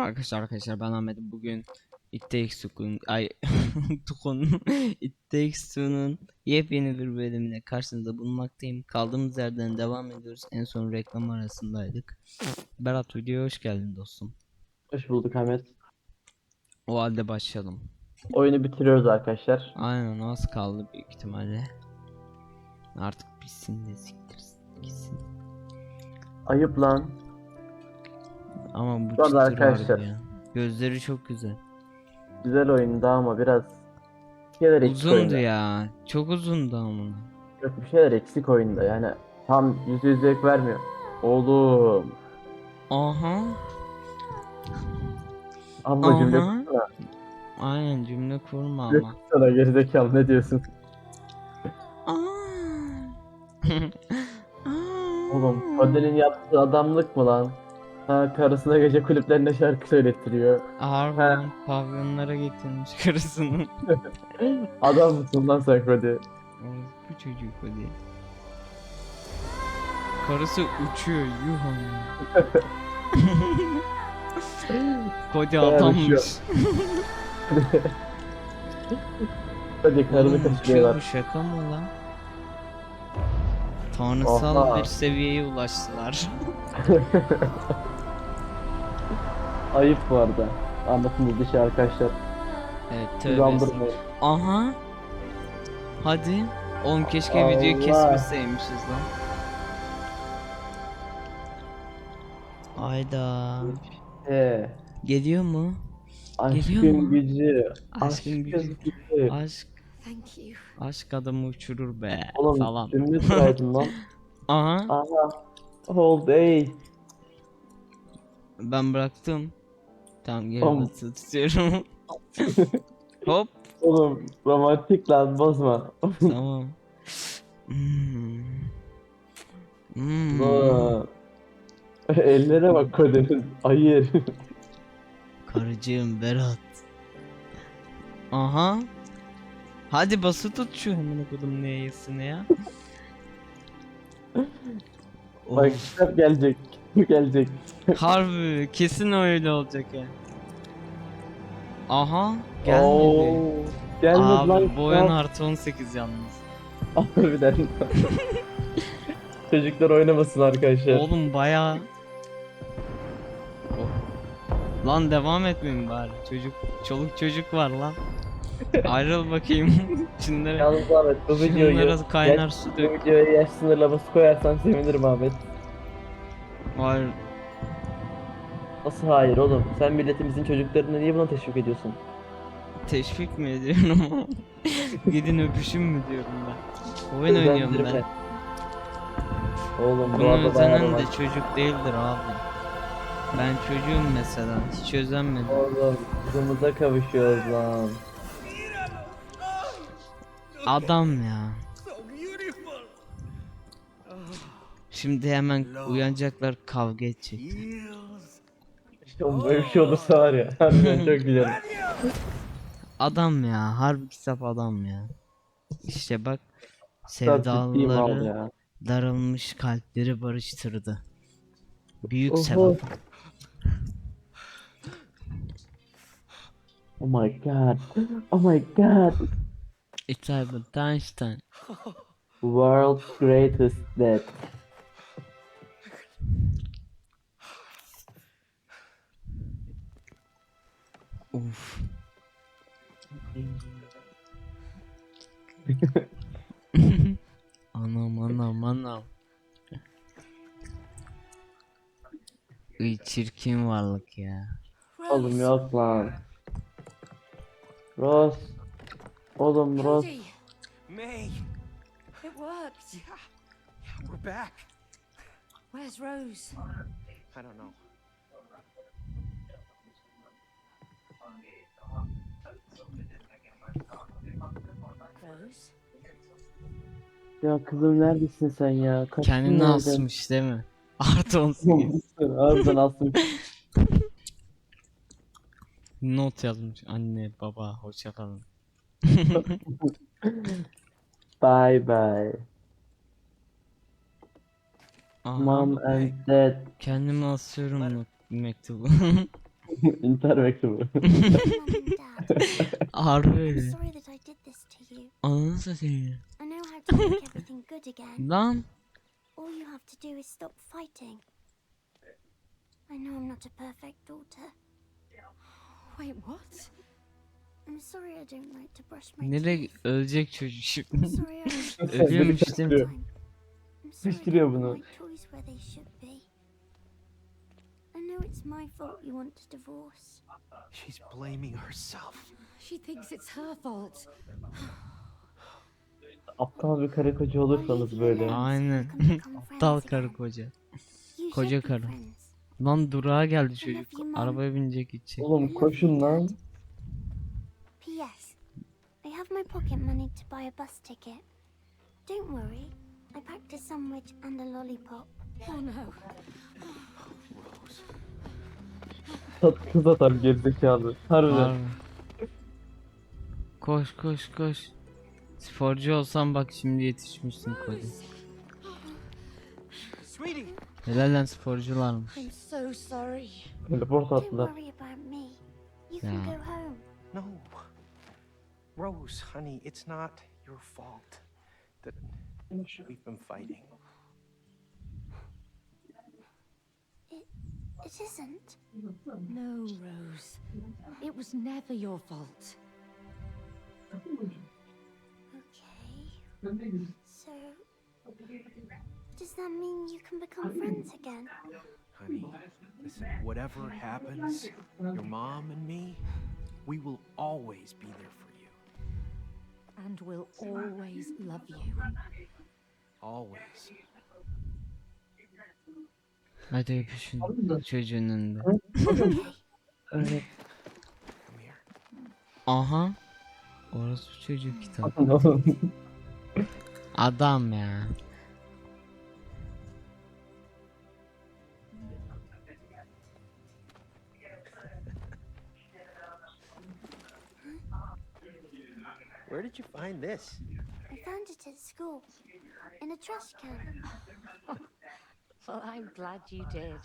Merhaba arkadaşlar arkadaşlar ben Ahmet bugün It Takes Two'nun ay Tukun It Takes Two'nun yepyeni bir bölümüne karşınızda bulunmaktayım. Kaldığımız yerden devam ediyoruz. En son reklam arasındaydık. Berat videoya hoş geldin dostum. Hoş bulduk Ahmet. O halde başlayalım. Oyunu bitiriyoruz arkadaşlar. Aynen az kaldı büyük ihtimalle. Artık bitsin de siktirsin gitsin. Ayıp lan. Ama bu çıtır harbi arkadaşlar. ya. Gözleri çok güzel. Güzel oyundu ama biraz bir şeyler eksik Uzundu oyunda. ya. Çok uzundu ama. Yok bir şeyler eksik oyunda yani tam yüzde yüz zevk vermiyor. Oğlum. Aha. Abla cümle Aha. kursana. Aynen cümle kurma Cümle ama. kursana gerizekalı ne diyorsun? Aa. Aa. Oğlum Foden'in yaptığı adamlık mı lan? Ha karısına gece kulüplerinde şarkı söylettiriyor. Harbiden pavyonlara getirmiş karısını. Adam mısın lan sen Cody? Bu çocuk hadi. Karısı uçuyor yuh ama. Kodi Bayağı adammış. uçuyor. Hadi karını Oğlum uçuyor kaçırıyorlar. bu şaka mı lan? Tanrısal Oha. bir seviyeye ulaştılar. Ayıp bu arada. Anlatın dışı arkadaşlar. Evet tövbe. Aha. Hadi. Oğlum keşke Allah. videoyu kesmeseymişiz lan. Ayda. Ee, Geliyor mu? Geliyor aşkın mu? gücü. Aşkın Aşkın gücü. gücü. Aşk. Thank you. Aşk adamı uçurur be. Oğlum falan. cümle kuraydın lan. Aha. Aha. Hold ey. Ben bıraktım. Tamam Oğlum. basılı tutuyorum. Hop. Oğlum romantik lan bozma. Tamam. Hmm. Hmm. Aa. Ellere bak kodenin. Hayır. Karıcığım Berat. Aha. Hadi bası tut şu amına kodum neyesine ya. bak Of, kitap gelecek. Gelecek. harbi kesin öyle olacak ya. Aha gelmedi. Oo, Gelmedi Abi lan. bu oyun artı 18 yalnız. Harbiden. Çocuklar oynamasın arkadaşlar. Oğlum baya. Lan devam etmeyin bari. Çocuk, çoluk çocuk var lan. Ayrıl bakayım. Şunlara, Yalnız Ahmet bu videoyu şunlara kaynar yaş- su bu dök. videoya yaş sınırlaması koyarsan sevinirim Ahmet. Hayır. Nasıl hayır oğlum? Sen milletimizin çocuklarını niye buna teşvik ediyorsun? Teşvik mi ediyorum? Gidin öpüşün mü diyorum ben. Oyun oynuyorum ben. Oğlum bu arada özenen de çocuk değildir abi. Ben çocuğum mesela. Hiç özenmedim. Oğlum kızımıza kavuşuyoruz lan. Adam ya. Şimdi hemen uyanacaklar kavga edecek. Oğlum böyle bir şey olursa var ya. Harbiden çok gülerim. Adam ya. Harbi kitap adam ya. İşte bak. Ciddiyim al Sevdalıları ya. darılmış kalpleri barıştırdı. Büyük Oho. sevap. Oh my god. Oh my god. It's Albert Einstein. World's greatest dad. Uf. anam anam anam. Iy çirkin varlık ya. Oğlum yok lan. Ross. Oğlum Ross. May, it worked. yeah, yeah, we're back. Where's Rose? I don't know. Rose? Ya kızım neredesin sen ya? Kaçtın Kendini nereden? asmış değil mi? Artı 18. Harbiden asmış. Not yazmış. Anne baba hoşça kalın. Bye bye. Aha, Mom and dad. kendimi asıyorum not- mektubu. İntihar mektubu. Harbi. Ananı satayım. Lan. All you have to do is stop fighting. I know I'm not a perfect daughter. Wait, what? I'm sorry I don't like to brush my Nereye ölecek çocuk I'm şimdi. Ölüyormuş değil mi? Don't bunu. put my toys where they should be. I know it's my fault you want to divorce. She's blaming herself. She thinks it's her fault. Aptal bir karı koca olursanız böyle. Aynen. Aptal karı koca. Koca karı. Lan durağa geldi çocuk. Arabaya binecek gidecek. Oğlum koşun lan. P.S. I have my pocket money to buy a bus ticket. Don't worry, I packed a sandwich and a lollipop. Oh no. Sat kız atar gerizekalı. Harbiden. Harbi. Koş koş koş. Sporcu olsam bak şimdi yetişmişsin Cody. Sweetie! Helal lan sporcularmış. I'm so sorry. Teleport Don't attılar. worry about me. You can Yeah. go home. No. Rose, honey, it's not your fault that we've been fighting. It isn't. No, Rose. It was never your fault. Okay. So, does that mean you can become friends again? Honey, listen, whatever happens, your mom and me, we will always be there for you. And we'll always love you. Always. Hadi öpüşün çocuğun önünde. Evet. Come here. Aha. Orası çocuk. Oğlum. Adam ya. Where did you find this? I found it at school. In a trash can. Well, I'm glad you did.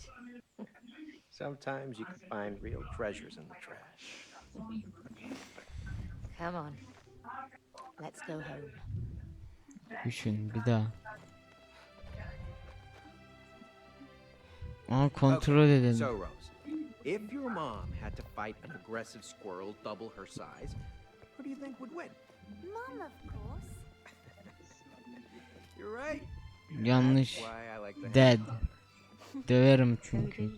Sometimes you can find real treasures in the trash. Come on. Let's go home. Düşün bir daha. Aa kontrol edelim. So, Rose, if your mom had to fight an aggressive squirrel double her size, who do you think would win? Mom, of course. You're right. Yanlış. Dead. Döverim çünkü.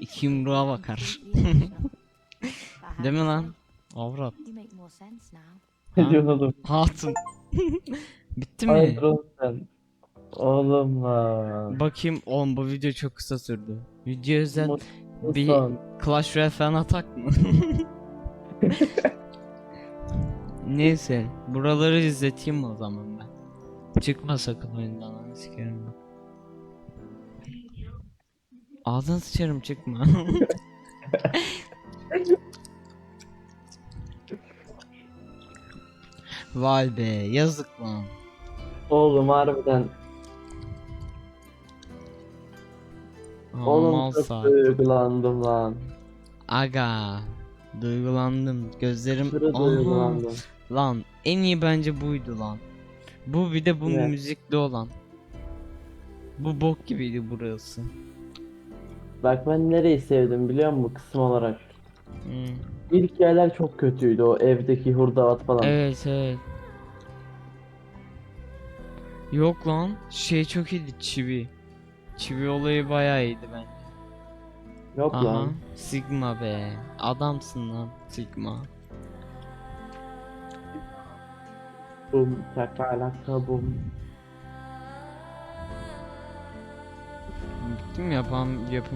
İki yumruğa bakar. Değil mi lan? Avrat. Ne diyorsun oğlum? Hatun. Bitti mi? Oğlum sen. Oğlum lan. Bakayım oğlum bu video çok kısa sürdü. Video özel bir. Clash Royale falan atak mı? Neyse buraları izleteyim o zaman ben. Çıkma sakın oyundan lan sikerim bak. Ağzını sıçarım çıkma. Vay be yazık lan. Oğlum harbiden. Oğlum çok saat. duygulandım lan. Aga. Duygulandım. Gözlerim Aşırı duygulandım. Lan en iyi bence buydu lan. Bu bir de bu Evet. müzikli olan. Bu bok gibiydi burası. Bak ben nereyi sevdim biliyor musun kısım olarak? Hmm. İlk yerler çok kötüydü o evdeki hurdavat falan. Evet evet. Yok lan şey çok iyiydi çivi. Çivi olayı bayağı iyiydi bence. Yok Aha. lan. Sigma be. Adamsın lan Sigma. Bum çakalaka bum. Bitti mi yapan yapım